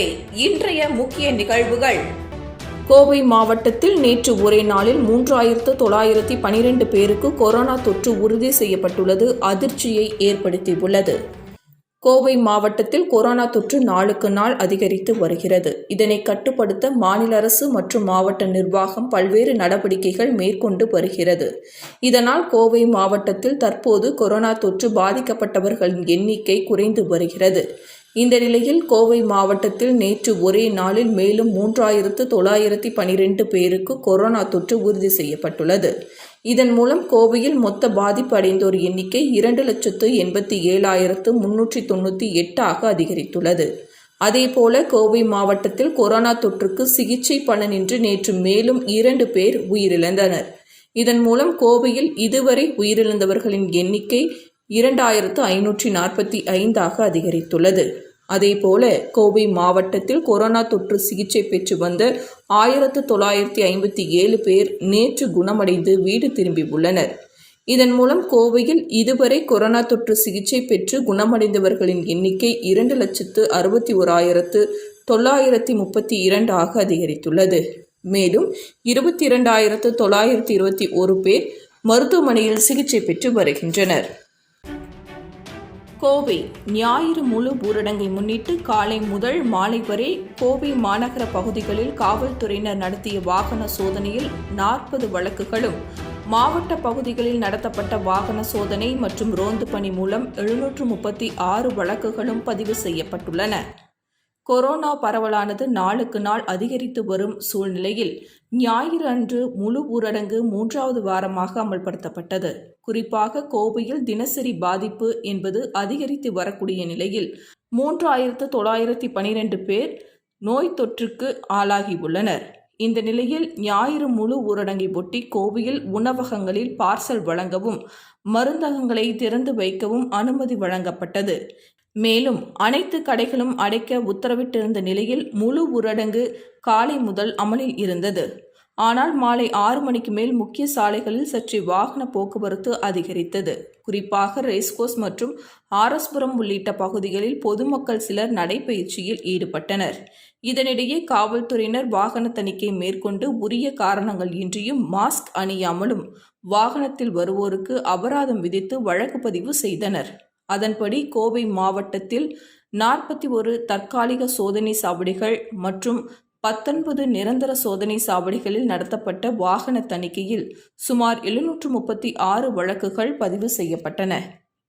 வணக்கம் இன்றைய முக்கிய நிகழ்வுகள். கோவை மாவட்டத்தில் நேற்று ஒரே நாளில் மூன்றாயிரத்து தொள்ளாயிரத்தி பனிரெண்டு பேருக்கு கொரோனா தொற்று உறுதி செய்யப்பட்டுள்ளது அதிர்ச்சியை ஏற்படுத்தியுள்ளது. கோவை மாவட்டத்தில் கொரோனா தொற்று நாளுக்கு நாள் அதிகரித்து வருகிறது. இதனை கட்டுப்படுத்த மாநில அரசு மற்றும் மாவட்ட நிர்வாகம் பல்வேறு நடவடிக்கைகள் மேற்கொண்டு வருகிறது. இதனால் கோவை மாவட்டத்தில் தற்போது கொரோனா தொற்று பாதிக்கப்பட்டவர்களின் எண்ணிக்கை குறைந்து வருகிறது. இந்த நிலையில் கோவை மாவட்டத்தில் நேற்று ஒரே நாளில் மேலும் மூன்றாயிரத்து தொள்ளாயிரத்தி பனிரெண்டு பேருக்கு கொரோனா தொற்று உறுதி செய்யப்பட்டுள்ளது. இதன் மூலம் கோவையில் மொத்த பாதிப்பு அடைந்தோர் எண்ணிக்கை இரண்டு லட்சத்து எண்பத்தி ஏழாயிரத்து முன்னூற்றி தொண்ணூற்றி எட்டாக அதிகரித்துள்ளது. அதேபோல கோவை மாவட்டத்தில் கொரோனா தொற்றுக்கு சிகிச்சை பலனின்றி நேற்று மேலும் இரண்டு பேர் உயிரிழந்தனர். இதன் மூலம் கோவையில் இதுவரை உயிரிழந்தவர்களின் எண்ணிக்கை இரண்டாயிரத்து ஐநூற்றி நாற்பத்தி ஐந்தாக அதிகரித்துள்ளது. அதேபோல கோவை மாவட்டத்தில் கொரோனா தொற்று சிகிச்சை பெற்று வந்த ஆயிரத்து தொள்ளாயிரத்தி ஐம்பத்தி ஏழு பேர் நேற்று குணமடைந்து வீடு திரும்பியுள்ளனர் இதன் மூலம் கோவையில் இதுவரை கொரோனா தொற்று சிகிச்சை பெற்று குணமடைந்தவர்களின் எண்ணிக்கை இரண்டு லட்சத்து அறுபத்தி ஓராயிரத்து தொள்ளாயிரத்தி முப்பத்தி இரண்டாக அதிகரித்துள்ளது. மேலும் இருபத்தி இரண்டாயிரத்து தொள்ளாயிரத்தி இருபத்தி ஒரு பேர் மருத்துவமனையில் சிகிச்சை பெற்று வருகின்றனர். கோவை ஞாயிறு முழு ஊரடங்கை முன்னிட்டு காலை முதல் மாலை வரை கோவை மாநகர பகுதிகளில் காவல்துறையினர் நடத்திய வாகன சோதனையில் நாற்பது வழக்குகளும் மாவட்ட பகுதிகளில் நடத்தப்பட்ட வாகன சோதனை மற்றும் ரோந்து பணி மூலம் எழுநூற்று முப்பத்தி ஆறு வழக்குகளும் பதிவு செய்யப்பட்டுள்ளன. கொரோனா பரவலானது நாளுக்கு நாள் அதிகரித்து வரும் சூழ்நிலையில் ஞாயிறு அன்று முழு ஊரடங்கு மூன்றாவது வாரமாக அமல்படுத்தப்பட்டது. குறிப்பாக கோவையில் தினசரி பாதிப்பு என்பது அதிகரித்து வரக்கூடிய நிலையில் மூன்றாயிரத்து தொள்ளாயிரத்தி பனிரெண்டு பேர் நோய் தொற்றுக்கு ஆளாகியுள்ளனர் இந்த நிலையில் ஞாயிறு முழு ஊரடங்கை ஒட்டி கோவையில் உணவகங்களில் பார்சல் வழங்கவும் மருந்தகங்களை திறந்து வைக்கவும் அனுமதி வழங்கப்பட்டது. மேலும் அனைத்து கடைகளும் அடைக்க உத்தரவிட்டிருந்த நிலையில் முழு ஊரடங்கு காலை முதல் அமலில் இருந்தது. ஆனால் மாலை ஆறு மணிக்கு மேல் முக்கிய சாலைகளில் சற்று வாகன போக்குவரத்து அதிகரித்தது. குறிப்பாக ரேஸ்கோஸ் மற்றும் ஆரஸ்புரம் உள்ளிட்ட பகுதிகளில் பொதுமக்கள் சிலர் நடைபயிற்சியில் ஈடுபட்டனர். இதனிடையே காவல்துறையினர் வாகன தணிக்கை மேற்கொண்டு உரிய காரணங்கள் இன்றியும் மாஸ்க் அணியாமலும் வாகனத்தில் வருவோருக்கு அபராதம் விதித்து வழக்கு பதிவு செய்தனர். அதன்படி கோவை மாவட்டத்தில் நாற்பத்தி ஒரு தற்காலிக சோதனை சாவடிகள் மற்றும் பத்தொன்பது நிரந்தர சோதனை சாவடிகளில் நடத்தப்பட்ட வாகன தணிக்கையில் சுமார் எழுநூற்று முப்பத்தி ஆறு வழக்குகள் பதிவு செய்யப்பட்டன.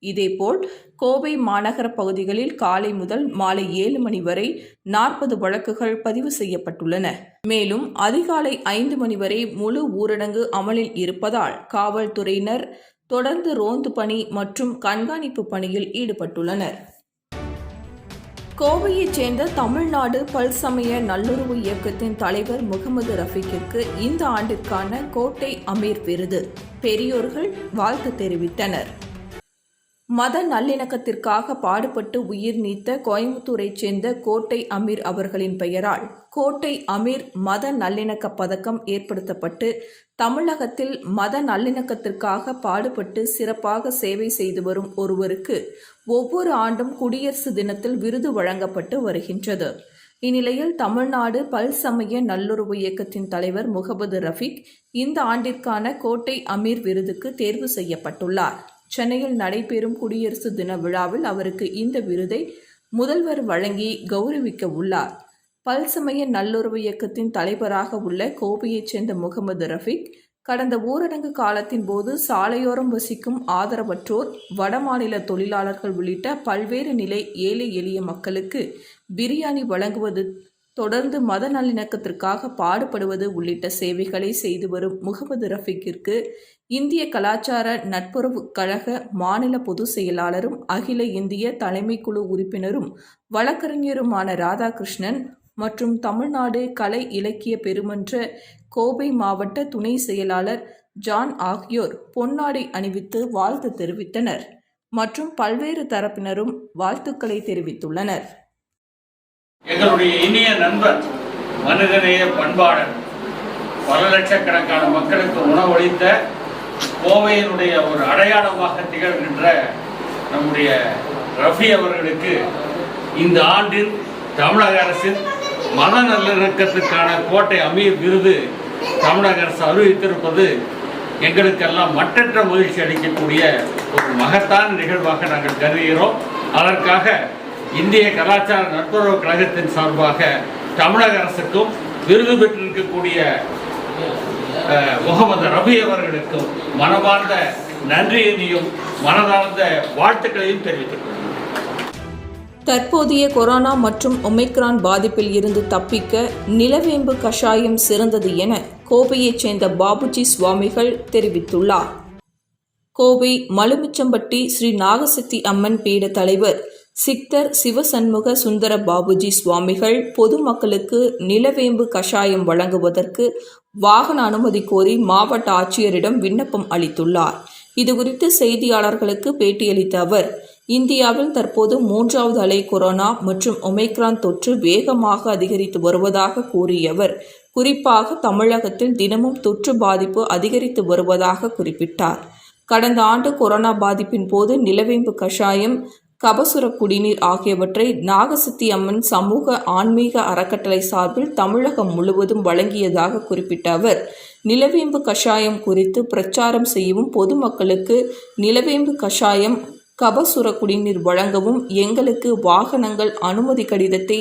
இதேபோல் கோவை மாநகர பகுதிகளில் காலை முதல் மாலை ஏழு மணி வரை நாற்பது வழக்குகள் பதிவு செய்யப்பட்டுள்ளன. மேலும் அதிகாலை ஐந்து மணி வரை முழு ஊரடங்கு அமலில் இருப்பதால் காவல்துறையினர் தொடர்ந்து ரோந்து பணி மற்றும் கண்காணிப்பு பணியில் ஈடுபட்டுள்ளனர். கோவையைச் சேர்ந்த தமிழ்நாடு பல்சமய நல்லுறவு இயக்கத்தின் தலைவர் முகமது ரஃபீக்கிற்கு இந்த ஆண்டிற்கான கோட்டை அமீர் விருது. பெரியோர்கள் வாழ்த்து தெரிவித்தனர். மத நல்லிணக்கத்திற்காக பாடுபட்டு உயிர் நீத்த கோயம்புத்தூரைச் சேர்ந்த கோட்டை அமீர் அவர்களின் பெயரால் கோட்டை அமீர் மத நல்லிணக்க பதக்கம் ஏற்படுத்தப்பட்டு தமிழகத்தில் மத நல்லிணக்கத்திற்காக பாடுபட்டு சிறப்பாக சேவை செய்து வரும் ஒருவருக்கு ஒவ்வொரு ஆண்டும் குடியரசு தினத்தில் விருது வழங்கப்பட்டு வருகின்றது. இந்நிலையில் தமிழ்நாடு பல்சமய நல்லுறவு இயக்கத்தின் தலைவர் முகமது ரஃபீக் இந்த ஆண்டிற்கான கோட்டை அமீர் விருதுக்கு தேர்வு செய்யப்பட்டுள்ளார். சென்னையில் நடைபெறும் குடியரசு தின விழாவில் அவருக்கு இந்த விருதை முதல்வர் வழங்கி கௌரவிக்க உள்ளார். பல்சமய நல்லுறவு இயக்கத்தின் தலைவராக உள்ள கோவையைச் சேர்ந்த முகமது ரஃபீக் கடந்த ஊரடங்கு காலத்தின் போது சாலையோரம் வசிக்கும் ஆதரவற்றோர் வடமாநில தொழிலாளர்கள் உள்ளிட்ட பல்வேறு நிலை ஏழை எளிய மக்களுக்கு பிரியாணி வழங்குவது தொடர்ந்து மத நல்லிணக்கத்திற்காக பாடுபடுவது உள்ளிட்ட சேவைகளை செய்து வரும் முகமது ரஃபிக்கிற்கு இந்திய கலாச்சார நட்புறவு கழக மாநில பொதுச் செயலாளரும் அகில இந்திய தலைமைக்குழு உறுப்பினரும் வழக்கறிஞருமான ராதாகிருஷ்ணன் மற்றும் தமிழ்நாடு கலை இலக்கிய பெருமன்ற கோவை மாவட்ட துணை செயலாளர் ஜான் ஆகியோர் பொன்னாடை அணிவித்து வாழ்த்து தெரிவித்தனர் மற்றும் பல்வேறு தரப்பினரும் வாழ்த்துக்களை தெரிவித்துள்ளனர். எங்களுடைய இனிய நண்பர் மனிதநேய பண்பாளர் பல லட்சக்கணக்கான மக்களுக்கு உணவளித்த கோவையினுடைய ஒரு அடையாளமாக திகழ்கின்ற நம்முடைய ரஃபி அவர்களுக்கு இந்த ஆண்டின் தமிழக அரசின் மத நல்லிணக்கத்துக்கான கோட்டை அமீர் விருது தமிழக அரசு அறிவித்திருப்பது எங்களுக்கெல்லாம் மற்றற்ற மகிழ்ச்சி அளிக்கக்கூடிய ஒரு மகத்தான நிகழ்வாக நாங்கள் கருதுகிறோம். அதற்காக இந்திய கலாச்சார நட்புறவு கழகத்தின் சார்பாக தமிழக அரசுக்கும் விருது பெற்றிருக்கக்கூடிய முகமது ரபி அவர்களுக்கும் மனமார்ந்த நன்றியினையும் மனதார்ந்த வாழ்த்துக்களையும் தெரிவித்துக் கொள்கிறேன். தற்போதைய கொரோனா மற்றும் ஒமைக்ரான் பாதிப்பில் இருந்து தப்பிக்க நிலவேம்பு கஷாயம் சிறந்தது என கோவையைச் சேர்ந்த பாபுஜி சுவாமிகள் தெரிவித்துள்ளார். கோவை மலுமிச்சம்பட்டி ஸ்ரீ நாகசக்தி அம்மன் பீட தலைவர் சித்தர் சிவசண்முக சுந்தர பாபுஜி சுவாமிகள் பொதுமக்களுக்கு நிலவேம்பு கஷாயம் வழங்குவதற்கு வாகன அனுமதி கோரி மாவட்ட ஆட்சியரிடம் விண்ணப்பம் அளித்துள்ளார். இதுகுறித்து செய்தியாளர்களுக்கு பேட்டியளித்த அவர் இந்தியாவில் தற்போது மூன்றாவது அலை கொரோனா மற்றும் ஒமைக்ரான் தொற்று வேகமாக அதிகரித்து வருவதாக கூறிய அவர் குறிப்பாக தமிழகத்தில் தினமும் தொற்று பாதிப்பு அதிகரித்து வருவதாக குறிப்பிட்டார். கடந்த ஆண்டு கொரோனா பாதிப்பின் போது நிலவேம்பு கஷாயம் கபசுர குடிநீர் ஆகியவற்றை நாகசக்தி அம்மன் சமூக ஆன்மீக அறக்கட்டளை சார்பில் தமிழகம் முழுவதும் வழங்கியதாக குறிப்பிட்ட அவர் நிலவேம்பு கஷாயம் குறித்து பிரச்சாரம் செய்யவும் பொதுமக்களுக்கு நிலவேம்பு கஷாயம் கபசுர குடிநீர் வழங்கவும் எங்களுக்கு வாகனங்கள் அனுமதி கடிதத்தை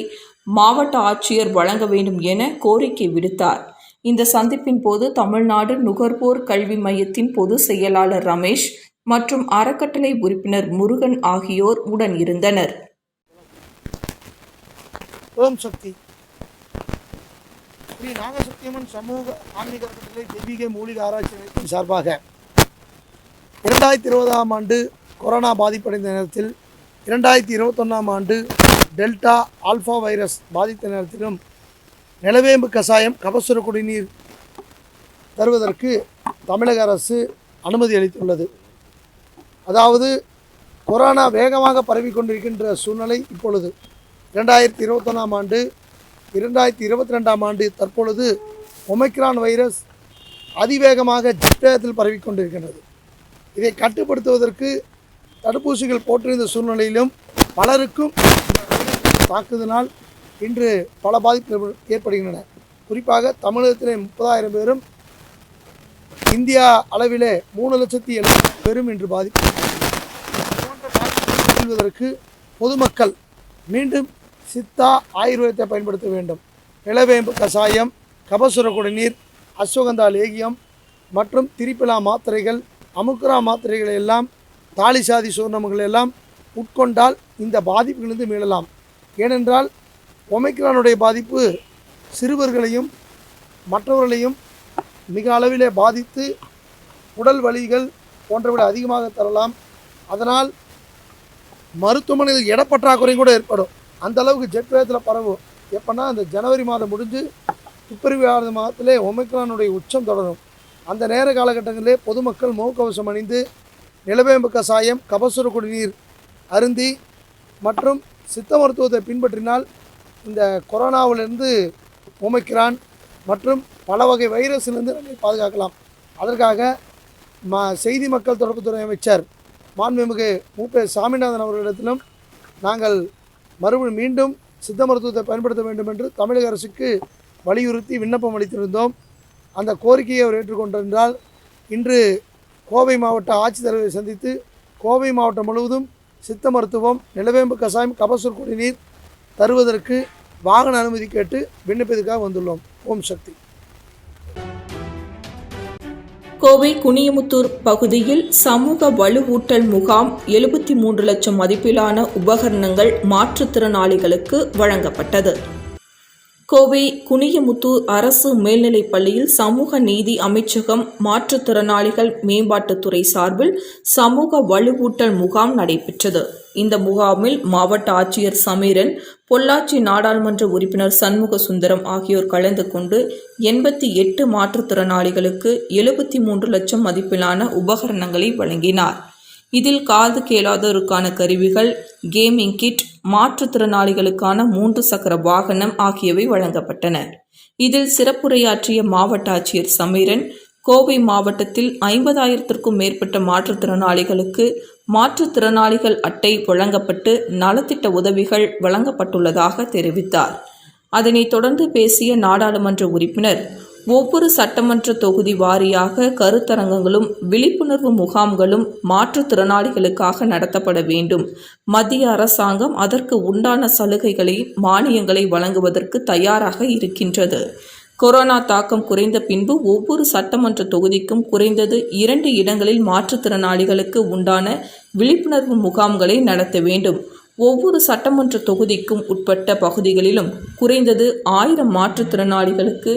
மாவட்ட ஆட்சியர் வழங்க வேண்டும் என கோரிக்கை விடுத்தார். இந்த சந்திப்பின் போது தமிழ்நாடு நுகர்வோர் கல்வி மையத்தின் பொது செயலாளர் ரமேஷ் மற்றும் அறக்கட்டளை உறுப்பினர் முருகன் ஆகியோர் உடன் இருந்தனர். ஓம் சக்தி. ஸ்ரீ நாகசக்தியம்மன் சமூக ஆன்மீக அறக்கட்டளை தெய்வீக மூலிகை ஆராய்ச்சி நிலையத்தின் சார்பாக இரண்டாயிரத்தி இருபதாம் ஆண்டு கொரோனா பாதிப்படைந்த நேரத்தில் இரண்டாயிரத்தி இருபத்தொன்னாம் ஆண்டு டெல்டா ஆல்ஃபா வைரஸ் பாதித்த நேரத்திலும் நிலவேம்பு கசாயம் கபசுர குடிநீர் தருவதற்கு தமிழக அரசு அனுமதி அளித்துள்ளது. அதாவது கொரோனா வேகமாக பரவி கொண்டிருக்கின்ற சூழ்நிலை இப்பொழுது இரண்டாயிரத்தி இருபத்தொன்னாம் ஆண்டு இரண்டாயிரத்தி இருபத்தி ரெண்டாம் ஆண்டு தற்பொழுது ஒமைக்ரான் வைரஸ் அதிவேகமாக ஜிப்டத்தில் பரவி கொண்டிருக்கின்றது இதை கட்டுப்படுத்துவதற்கு தடுப்பூசிகள் போட்டிருந்த சூழ்நிலையிலும் பலருக்கும் தாக்குதனால் இன்று பல பாதிப்புகள் ஏற்படுகின்றன. குறிப்பாக தமிழகத்திலே முப்பதாயிரம் பேரும் இந்தியா அளவிலே மூணு லட்சத்தி எழுபது பேரும் இன்று பாதிப்பு செல்வதற்கு பொதுமக்கள் மீண்டும் சித்தா ஆயுர்வேதத்தை பயன்படுத்த வேண்டும். நிலவேம்பு கசாயம் கபசுர குடிநீர் அஸ்வகந்தா லேகியம் மற்றும் திரிப்பிலா மாத்திரைகள் அமுக்குரா மாத்திரைகளை எல்லாம் தாலிசாதி சூர்ணமுகள் எல்லாம் உட்கொண்டால் இந்த பாதிப்பிலிருந்து மீளலாம். ஏனென்றால் ஒமைக்ரானுடைய பாதிப்பு சிறுவர்களையும் மற்றவர்களையும் மிக அளவிலே பாதித்து உடல் வலிகள் போன்றவை அதிகமாக தரலாம். அதனால் மருத்துவமனையில் இடப்பற்றாக்குறையும் கூட ஏற்படும். அந்த அளவுக்கு ஜெட் வேகத்தில் பரவும். எப்படின்னா அந்த ஜனவரி மாதம் முடிஞ்சு பிப்ரவரி மாதத்திலே ஒமைக்ரானுடைய உச்சம் தொடரும். அந்த நேர காலகட்டங்களிலே பொதுமக்கள் முகக்கவசம் அணிந்து நிலவேம்பு கசாயம் கபசுர குடிநீர் அருந்தி மற்றும் சித்த மருத்துவத்தை பின்பற்றினால் இந்த கொரோனாவிலிருந்து ஒமைக்ரான் மற்றும் பல வகை வைரஸிலிருந்து நம்மை பாதுகாக்கலாம். அதற்காக ம செய்தி மக்கள் தொடர்புத்துறை அமைச்சர் மாண்புமிகு மூப்பே சாமிநாதன் அவர்களிடத்திலும் நாங்கள் மறுபடியும் மீண்டும் சித்த மருத்துவத்தை பயன்படுத்த வேண்டும் என்று தமிழக அரசுக்கு வலியுறுத்தி விண்ணப்பம் அளித்திருந்தோம். அந்த கோரிக்கையை அவர் ஏற்றுக்கொண்டிருந்தால் இன்று கோவை மாவட்ட ஆட்சித்தலைவரை சந்தித்து கோவை மாவட்டம் முழுவதும் சித்த மருத்துவம் நிலவேம்பு கசாயம் கபசூர் குடிநீர் தருவதற்கு வாகன அனுமதி கேட்டு விண்ணப்பத்துக்காக வந்துள்ளோம். ஓம் சக்தி. கோவை குனியமுத்தூர் பகுதியில் சமூக வலுவூட்டல் முகாம் எழுபத்தி மூன்று லட்சம் மதிப்பிலான உபகரணங்கள் மாற்றுத்திறனாளிகளுக்கு வழங்கப்பட்டது. கோவை குனியமுத்தூர் அரசு மேல்நிலைப் பள்ளியில் சமூக நீதி அமைச்சகம் மாற்றுத்திறனாளிகள் மேம்பாட்டுத்துறை சார்பில் சமூக வலுவூட்டல் முகாம் நடைபெற்றது. இந்த முகாமில் மாவட்ட ஆட்சியர் சமீரன் பொள்ளாச்சி நாடாளுமன்ற உறுப்பினர் சண்முக சுந்தரம் ஆகியோர் கலந்து கொண்டு எண்பத்தி எட்டு மாற்றுத்திறனாளிகளுக்கு எழுபத்தி மூன்று லட்சம் மதிப்பிலான உபகரணங்களை வழங்கினார். இதில் காது கேளாதோருக்கான கருவிகள் கேமிங் கிட் மாற்றுத்திறனாளிகளுக்கான மூன்று சக்கர வாகனம் ஆகியவை வழங்கப்பட்டன. இதில் சிறப்புரையாற்றிய மாவட்ட ஆட்சியர் சமீரன் கோவை மாவட்டத்தில் ஐம்பதாயிரத்திற்கும் மேற்பட்ட மாற்றுத்திறனாளிகளுக்கு மாற்றுத்திறனாளிகள் அட்டை வழங்கப்பட்டு நலத்திட்ட உதவிகள் வழங்கப்பட்டுள்ளதாக தெரிவித்தார். அதனைத் தொடர்ந்து பேசிய நாடாளுமன்ற உறுப்பினர் ஒவ்வொரு சட்டமன்ற தொகுதி வாரியாக கருத்தரங்கங்களும் விழிப்புணர்வு முகாம்களும் மாற்றுத்திறனாளிகளுக்காக நடத்தப்பட வேண்டும். மத்திய அரசாங்கம் அதற்கு உண்டான சலுகைகளை மானியங்களை வழங்குவதற்கு தயாராக இருக்கின்றது. கொரோனா தாக்கம் குறைந்த பின்பு ஒவ்வொரு சட்டமன்ற தொகுதிக்கும் குறைந்தது இரண்டு இடங்களில் மாற்றுத்திறனாளிகளுக்கு உண்டான விழிப்புணர்வு முகாம்களை நடத்த வேண்டும். ஒவ்வொரு சட்டமன்ற தொகுதிக்கும் உட்பட்ட பகுதிகளிலும் குறைந்தது ஆயிரம் மாற்றுத்திறனாளிகளுக்கு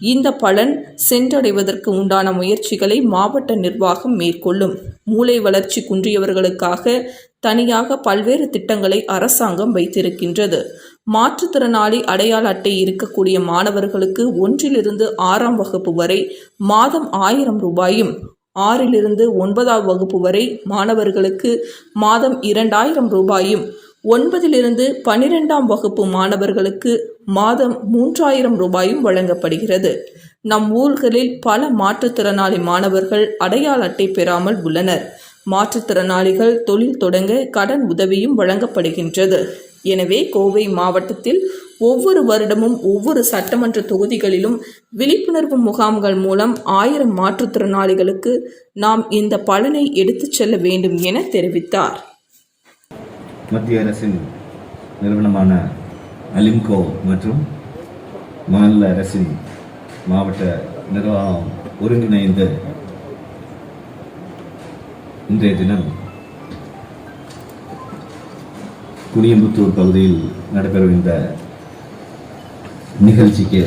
இந்த பலன் சென்றடைவதற்கு உண்டான முயற்சிகளை மாவட்ட நிர்வாகம் மேற்கொள்ளும். மூளை வளர்ச்சி குன்றியவர்களுக்காக தனியாக பல்வேறு திட்டங்களை அரசாங்கம் வைத்திருக்கின்றது. மாற்றுத்திறனாளி அடையாள அட்டை இருக்கக்கூடிய மாணவர்களுக்கு ஒன்றிலிருந்து ஆறாம் வகுப்பு வரை மாதம் ஆயிரம் ரூபாயும் ஆறிலிருந்து ஒன்பதாம் வகுப்பு வரை மாணவர்களுக்கு மாதம் இரண்டாயிரம் ரூபாயும் ஒன்பதிலிருந்து பனிரெண்டாம் வகுப்பு மாணவர்களுக்கு மாதம் மூன்றாயிரம் ரூபாயும் வழங்கப்படுகிறது. நம் ஊர்களில் பல மாற்றுத்திறனாளி மாணவர்கள் அடையாள அட்டை பெறாமல் உள்ளனர். மாற்றுத்திறனாளிகள் தொழில் தொடங்க கடன் உதவியும் வழங்கப்படுகின்றது. எனவே கோவை மாவட்டத்தில் ஒவ்வொரு வருடமும் ஒவ்வொரு சட்டமன்ற தொகுதிகளிலும் விழிப்புணர்வு முகாம்கள் மூலம் ஆயிரம் மாற்றுத்திறனாளிகளுக்கு நாம் இந்த பலனை எடுத்துச் செல்ல வேண்டும் என தெரிவித்தார். மத்திய அரசின் நிறுவனமான அலிம்கோ மற்றும் மாநில அரசின் மாவட்ட நிர்வாகம் ஒருங்கிணைந்து இன்றைய தினம் குனியம்புத்தூர் பகுதியில் நடைபெறும் இந்த நிகழ்ச்சிக்கு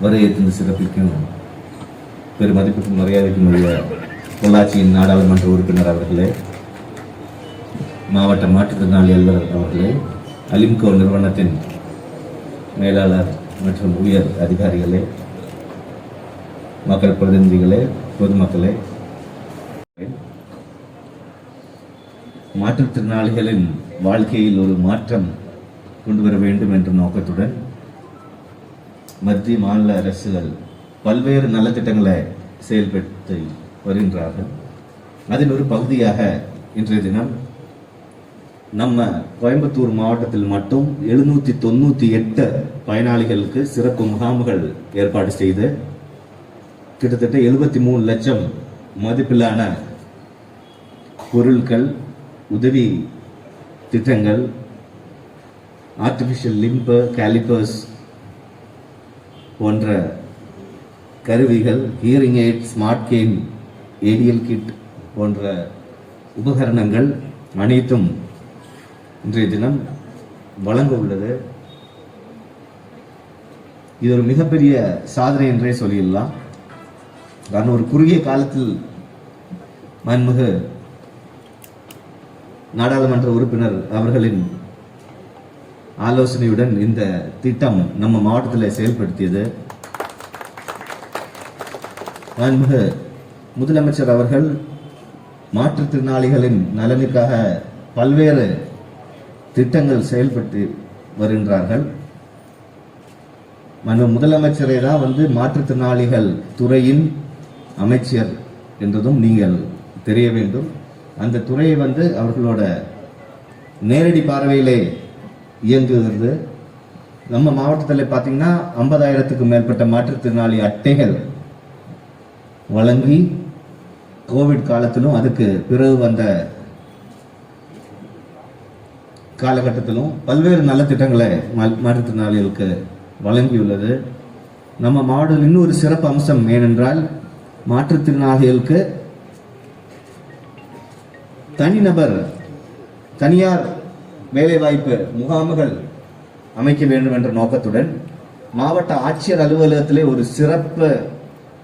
வரையேற்று சிறப்பிக்கும் பெரும் மதிப்புக்கும் மரியாதைக்கும் உரிய பொள்ளாச்சியின் நாடாளுமன்ற உறுப்பினர் அவர்களே மாவட்ட மாற்றுத்திறனாளி அலுவலர் அவர்களே அலிம்கோ நிறுவனத்தின் மேலாளர் மற்றும் உயர் அதிகாரிகளே மக்கள் பிரதிநிதிகளே பொதுமக்களே. மாற்றுத்திறனாளிகளின் வாழ்க்கையில் ஒரு மாற்றம் கொண்டு வர வேண்டும் என்ற நோக்கத்துடன் மத்திய மாநில அரசுகள் பல்வேறு நலத்திட்டங்களை செயல்படுத்தி வருகின்றார்கள். அதில் ஒரு பகுதியாக இன்றைய தினம் நம்ம கோயம்புத்தூர் மாவட்டத்தில் மட்டும் எழுநூத்தி தொண்ணூத்தி எட்டு பயனாளிகளுக்கு சிறப்பு முகாம்கள் ஏற்பாடு செய்து கிட்டத்தட்ட எழுபத்தி மூணு லட்சம் மதிப்பிலான பொருட்கள் உதவி திட்டங்கள் ஆர்டிஃபிஷியல் லிம்பர் கேலிப்பர்ஸ் போன்ற கருவிகள் hearing aid smart cane ADL kit போன்ற உபகரணங்கள் அனைத்தும் இன்றைய தினம் வழங்க உள்ளது. இது ஒரு மிகப்பெரிய சாதனை என்றே சொல்லிடலாம். காரணம் ஒரு குறுகிய காலத்தில் மன்மிகு நாடாளுமன்ற உறுப்பினர் அவர்களின் ஆலோசனையுடன் இந்த திட்டம் நம்ம மாவட்டத்தில் செயல்படுத்தியது. மாண்புமிகு முதலமைச்சர் அவர்கள் மாற்றுத்திறனாளிகளின் நலனுக்காக பல்வேறு திட்டங்கள் செயல்பட்டு வருகின்றார்கள். மனு முதலமைச்சரை தான் வந்து மாற்றுத்திறனாளிகள் துறையின் அமைச்சர் என்றதும் நீங்கள் தெரிய வேண்டும். அந்த துறையை வந்து அவர்களோட நேரடி பார்வையிலே இயங்குகிறது. நம்ம மாவட்டத்தில் பார்த்தீங்கன்னா ஐம்பதாயிரத்துக்கு மேற்பட்ட மாற்றுத்திறனாளி அட்டைகள் வழங்கி கோவிட் காலத்திலும் அதுக்கு பிறகு வந்த காலகட்டத்திலும் பல்வேறு நலத்திட்டங்களை மா- மாற்றுத்திறனாளிகளுக்கு வழங்கியுள்ளது. நம்ம மாவட்டத்தில் இன்னொரு சிறப்பு அம்சம் ஏனென்றால் மாற்றுத்திறனாளிகளுக்கு தனிநபர் தனியார் வேலைவாய்ப்பு முகாம்கள் அமைக்க வேண்டும் என்ற நோக்கத்துடன் மாவட்ட ஆட்சியர் அலுவலகத்திலே ஒரு சிறப்பு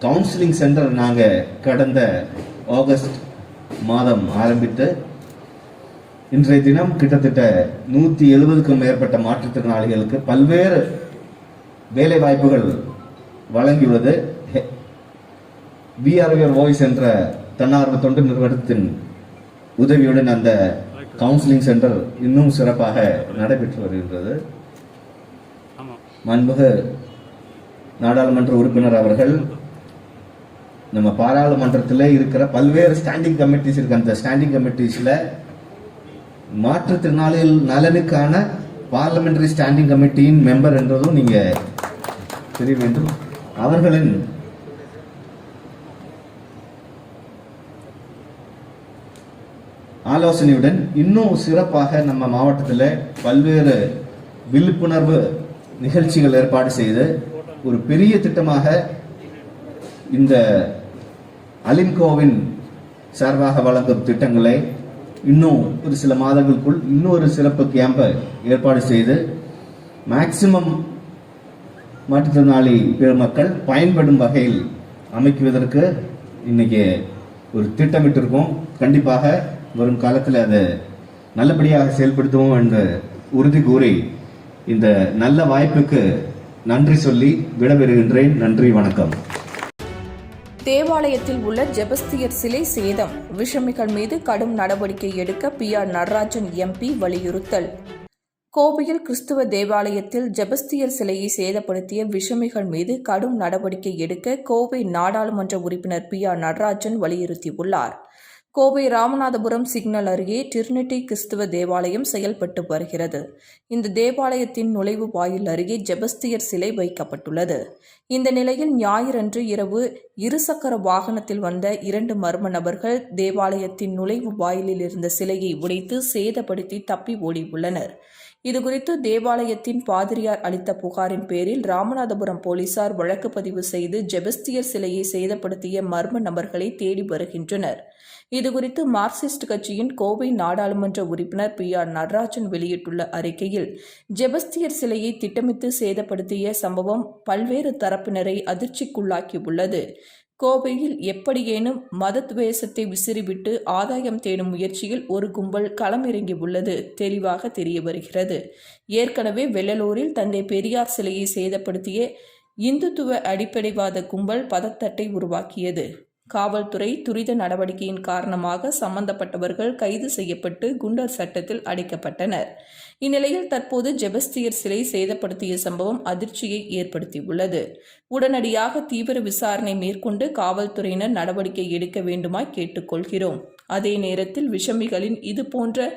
கவுன்சிலிங் சென்டர் நாங்கள் கடந்த ஆகஸ்ட் மாதம் ஆரம்பித்து இன்றைய தினம் கிட்டத்தட்ட நூற்றி எழுபதுக்கும் மேற்பட்ட மாற்றுத்திறனாளிகளுக்கு பல்வேறு வேலை வாய்ப்புகள் வழங்கியுள்ளது பிஆர்விஆர் வாய்ஸ் என்ற தன்னார்வ தொண்டு நிறுவனத்தின் உதவியுடன் அந்த கவுன்சிலிங் சென்டர் இன்னும் சிறப்பாக நடைபெற்று வருகின்றது. மண்புக நாடாளுமன்ற உறுப்பினர் அவர்கள் நம்ம பாராளுமன்றத்தில் இருக்கிற பல்வேறு ஸ்டாண்டிங் கமிட்டிஸ் இருக்கு. அந்த ஸ்டாண்டிங் கமிட்டிஸில் மாற்றுத்திறனாளிகள் நலனுக்கான பார்லமெண்டரி ஸ்டாண்டிங் கமிட்டியின் மெம்பர் என்றதும் நீங்கள் தெரிய வேண்டும். அவர்களின் ஆலோசனையுடன் இன்னும் சிறப்பாக நம்ம மாவட்டத்தில் பல்வேறு விழிப்புணர்வு நிகழ்ச்சிகள் ஏற்பாடு செய்து ஒரு பெரிய திட்டமாக இந்த அலிம்கோவின் சார்பாக வழங்கும் திட்டங்களை இன்னும் ஒரு சில மாதங்களுக்குள் இன்னொரு சிறப்பு கேம்பை ஏற்பாடு செய்து மேக்சிமம் மாற்றுத்திறனாளி பெருமக்கள் பயன்படும் வகையில் அமைக்குவதற்கு இன்னைக்கு ஒரு திட்டமிட்டிருக்கோம். கண்டிப்பாக வரும் காலத்தில் அதை நல்லபடியாக செயல்படுத்துவோம் என்ற உறுதி கூறி இந்த நல்ல வாய்ப்புக்கு நன்றி சொல்லி விடைபெறுகின்றேன். நன்றி வணக்கம். தேவாலயத்தில் உள்ள ஜெபஸ்தியர் சிலை சேதம். விஷமிகள் மீது கடும் நடவடிக்கை எடுக்க பி ஆர் நடராஜன் எம்பி வலியுறுத்தல். கோவையில் கிறிஸ்துவ தேவாலயத்தில் ஜெபஸ்தியர் சிலையை சேதப்படுத்திய விஷமிகள் மீது கடும் நடவடிக்கை எடுக்க கோவை நாடாளுமன்ற உறுப்பினர் பி ஆர் நடராஜன் வலியுறுத்தியுள்ளார். கோவை ராமநாதபுரம் சிக்னல் அருகே டிரினிட்டி கிறிஸ்துவ தேவாலயம் செயல்பட்டு வருகிறது. இந்த தேவாலயத்தின் நுழைவு வாயில் அருகே ஜெபஸ்தியர் சிலை வைக்கப்பட்டுள்ளது. இந்த நிலையில் ஞாயிறன்று இரவு இருசக்கர வாகனத்தில் வந்த இரண்டு மர்ம நபர்கள் தேவாலயத்தின் நுழைவு வாயிலில் இருந்த சிலையை உடைத்து சேதப்படுத்தி தப்பி ஓடியுள்ளனர். இதுகுறித்து தேவாலயத்தின் பாதிரியார் அளித்த புகாரின் பேரில் ராமநாதபுரம் போலீசார் வழக்கு பதிவு செய்து ஜெபஸ்தியர் சிலையை சேதப்படுத்திய மர்ம நபர்களை தேடி வருகின்றனர். இதுகுறித்து மார்க்சிஸ்ட் கட்சியின் கோவை நாடாளுமன்ற உறுப்பினர் பி ஆர் நடராஜன் வெளியிட்டுள்ள அறிக்கையில் ஜெபஸ்தியர் சிலையை திட்டமிட்டு சேதப்படுத்திய சம்பவம் பல்வேறு தரப்பினரை அதிர்ச்சிக்குள்ளாக்கியுள்ளது. கோவையில் எப்படியேனும் மதத்வேஷத்தை விசிறிவிட்டு ஆதாயம் தேடும் முயற்சியில் ஒரு கும்பல் களமிறங்கியுள்ளது தெளிவாக தெரிய வருகிறது. ஏற்கனவே வெள்ளலூரில் தந்தை பெரியார் சிலையை சேதப்படுத்திய இந்துத்துவ அடிப்படைவாத கும்பல் பதத்தட்டை உருவாக்கியது. காவல்துறை துரித நடவடிக்கையின் காரணமாக சம்பந்தப்பட்டவர்கள் கைது செய்யப்பட்டு குண்டர் சட்டத்தில் அடைக்கப்பட்டனர். இந்நிலையில் தற்போது ஜெபஸ்தியர் சிலை சேதப்படுத்திய சம்பவம் அதிர்ச்சியை ஏற்படுத்தியுள்ளது. உடனடியாக தீவிர விசாரணை மேற்கொண்டு காவல்துறையினர் நடவடிக்கை எடுக்க வேண்டுமாய் கேட்டுக்கொள்கிறோம். அதே நேரத்தில் விஷமிகளின் இது போன்ற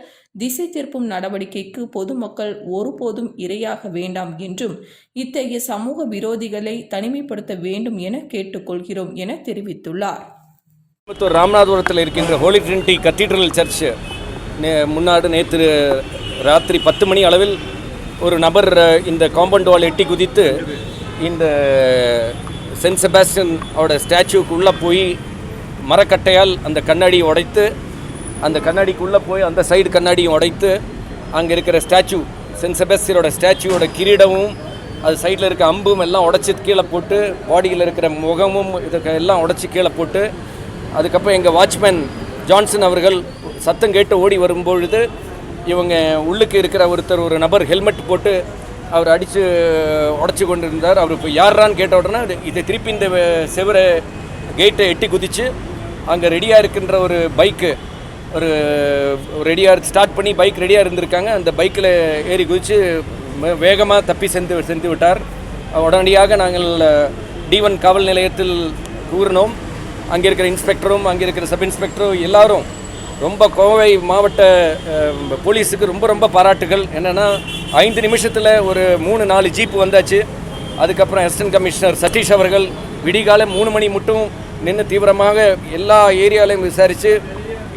திசை திருப்பும் நடவடிக்கைக்கு பொதுமக்கள் ஒருபோதும் இரையாக வேண்டாம் என்றும் இத்தகைய சமூக விரோதிகளை தனிமைப்படுத்த வேண்டும் என கேட்டுக்கொள்கிறோம் என தெரிவித்துள்ளார். ராமநாதபுரத்தில் இருக்கின்ற ஹோலி ட்ரினிட்டி கத்தீட்ரல் சர்ச் முன்னாடு நேற்று ராத்திரி பத்து மணி அளவில் ஒரு நபர் இந்த காம்பவுண்ட் வால் எட்டி குதித்து இந்த சென்ட் செபாஸ்டியன் அவட ஸ்டாச்சுவுக்கு உள்ளே போய் மரக்கட்டையால் அந்த கண்ணாடியை உடைத்து அந்த கண்ணாடிக்குள்ளே போய் அந்த சைடு கண்ணாடியும் உடைத்து அங்கே இருக்கிற ஸ்டாச்சு சென்ட் செபாஸ்டியனோட ஸ்டாச்சுவோட கிரீடமும் அது சைடில் இருக்க அம்பும் எல்லாம் உடச்சி கீழே போட்டு பாடியில் இருக்கிற முகமும் இதுக்கு எல்லாம் உடச்சி கீழே போட்டு அதுக்கப்புறம் எங்கள் வாட்ச்மேன் ஜான்சன் அவர்கள் சத்தம் கேட்டு ஓடி வரும்பொழுது இவங்க உள்ளுக்கு இருக்கிற ஒருத்தர் ஒரு நபர் ஹெல்மெட் போட்டு அவர் அடித்து உடச்சி கொண்டு இருந்தார் அவர் இப்போ யாரான்னு கேட்ட உடனே இதை திருப்பி இந்த செவரை கேட்டை எட்டி குதித்து அங்கே ரெடியாக இருக்கின்ற ஒரு பைக்கு ஒரு ரெடியாக ஸ்டார்ட் பண்ணி பைக் ரெடியாக இருந்திருக்காங்க. அந்த பைக்கில் ஏறி குதித்து வேகமாக தப்பி சென்று சென்று விட்டார். உடனடியாக நாங்கள் டிவன் காவல் நிலையத்தில் கூறினோம். அங்கே இருக்கிற இன்ஸ்பெக்டரும் அங்கே இருக்கிற சப் இன்ஸ்பெக்டரும் எல்லாரும் ரொம்ப கோவை மாவட்ட போலீஸுக்கு ரொம்ப ரொம்ப பாராட்டுகள். என்னென்னா ஐந்து நிமிஷத்தில் ஒரு மூணு நாலு ஜீப்பு வந்தாச்சு. அதுக்கப்புறம் அசிஸ்டன்ட் கமிஷனர் சதீஷ் அவர்கள் விடிகாலை மூணு மணி மட்டும் நின்று தீவிரமாக எல்லா ஏரியாலையும் விசாரித்து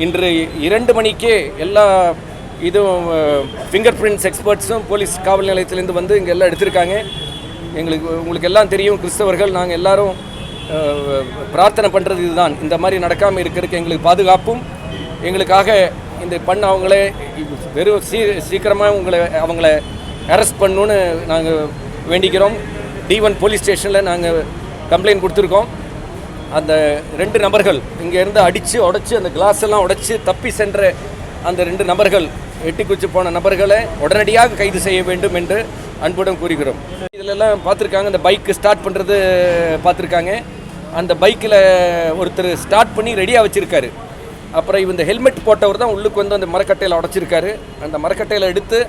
இன்று இரண்டு மணிக்கே எல்லா இதுவும் ஃபிங்கர் பிரிண்ட்ஸ் எக்ஸ்பர்ட்ஸும் போலீஸ் காவல் நிலையத்திலேருந்து வந்து இங்கே எல்லாம் எடுத்திருக்காங்க. எங்களுக்கு உங்களுக்கு எல்லாம் தெரியும் கிறிஸ்தவர்கள் நாங்கள் எல்லாரும் பிரார்த்தனை பண்ணுறது இதுதான். இந்த மாதிரி நடக்காமல் இருக்கிறதுக்கு எங்களுக்கு பாதுகாப்பும் எங்களுக்காக இந்த பண்ண அவங்களே வெறும் சீ சீக்கிரமாக உங்களை அவங்கள அரெஸ்ட் பண்ணணுன்னு நாங்கள் வேண்டிக்கிறோம். டி ஒன் போலீஸ் ஸ்டேஷனில் நாங்கள் கம்ப்ளைண்ட் கொடுத்துருக்கோம். அந்த ரெண்டு நபர்கள் இங்கேருந்து அடித்து உடைச்சி அந்த கிளாஸ் எல்லாம் உடைச்சி தப்பி சென்ற அந்த ரெண்டு நபர்கள் எட்டி குச்சி போன நபர்களை உடனடியாக கைது செய்ய வேண்டும் என்று அன்புடன் கூறுகிறோம். இதிலெல்லாம் பார்த்துருக்காங்க அந்த பைக்கு ஸ்டார்ட் பண்ணுறது பார்த்துருக்காங்க. அந்த பைக்கில் ஒருத்தர் ஸ்டார்ட் பண்ணி ரெடியாக வச்சுருக்காரு. அப்புறம் இந்த ஹெல்மெட் போட்டவர் தான் உள்ளுக்கு வந்து அந்த மரக்கட்டையில் உடச்சிருக்காரு. அந்த மரக்கட்டையில் எடுத்து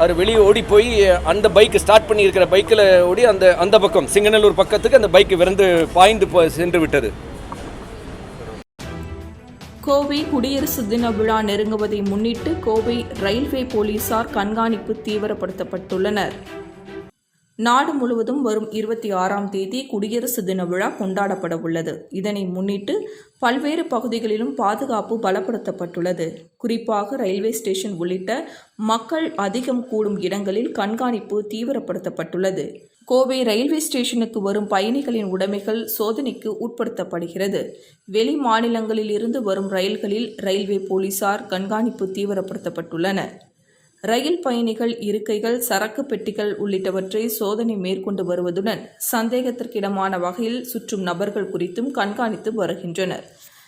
அவர் வெளியே ஓடி போய் அந்த பைக் ஸ்டார்ட் பண்ணியிருக்கிற பைக்கில் ஓடி அந்த அந்த பக்கம் சிங்கநல்லூர் பக்கத்துக்கு அந்த பைக் விரைந்து பாய்ந்து சென்று விட்டது. கோவை குடியரசு தின விழா நெருங்குவதை முன்னிட்டு கோவை ரயில்வே போலீசார் கண்காணிப்பு தீவிரப்படுத்தப்பட்டுள்ளனர். நாடு முழுவதும் வரும் இருபத்தி ஆறாம் தேதி குடியரசு தின விழா கொண்டாடப்பட உள்ளது. இதனை முன்னிட்டு பல்வேறு பகுதிகளிலும் பாதுகாப்பு பலப்படுத்தப்பட்டுள்ளது. குறிப்பாக ரயில்வே ஸ்டேஷன் உள்ளிட்ட மக்கள் அதிகம் கூடும் இடங்களில் கண்காணிப்பு தீவிரப்படுத்தப்பட்டுள்ளது. கோவை ரயில்வே ஸ்டேஷனுக்கு வரும் பயணிகளின் உடைமைகள் சோதனைக்கு உட்படுத்தப்படுகிறது. வெளி மாநிலங்களில் இருந்து வரும் ரயில்களில் ரயில்வே போலீசார் கண்காணிப்பு தீவிரப்படுத்தப்பட்டுள்ளன ரயில் பயணிகள் இருக்கைகள் சரக்கு பெட்டிகள் உள்ளிட்டவற்றை சோதனை மேற்கொண்டு வருவதுடன் சந்தேகத்திற்கிடமான வகையில் சுற்றும் நபர்கள் குறித்தும் கண்காணித்து வருகின்றனர்.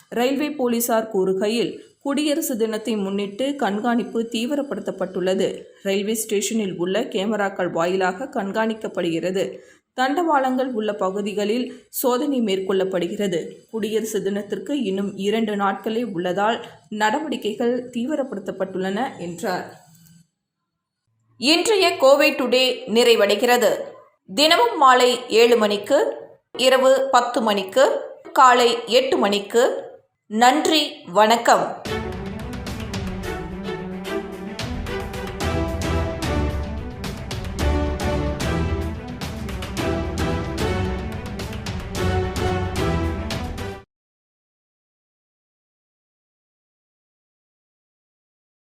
ரயில்வே போலீசார் கூறுகையில் குடியரசு தினத்தை முன்னிட்டு கண்காணிப்பு தீவிரப்படுத்தப்பட்டுள்ளது. ரயில்வே ஸ்டேஷனில் உள்ள கேமராக்கள் வாயிலாக கண்காணிக்கப்படுகிறது. தண்டவாளங்கள் உள்ள பகுதிகளில் சோதனை மேற்கொள்ளப்படுகிறது. குடியரசு தினத்திற்கு இன்னும் இரண்டு நாட்களே உள்ளதால் நடவடிக்கைகள் தீவிரப்படுத்தப்பட்டுள்ளன என்றார். இன்றைய கோவை டுடே நிறைவடைகிறது. தினமும் மாலை ஏழு மணிக்கு இரவு பத்து மணிக்கு காலை எட்டு மணிக்கு. நன்றி வணக்கம்.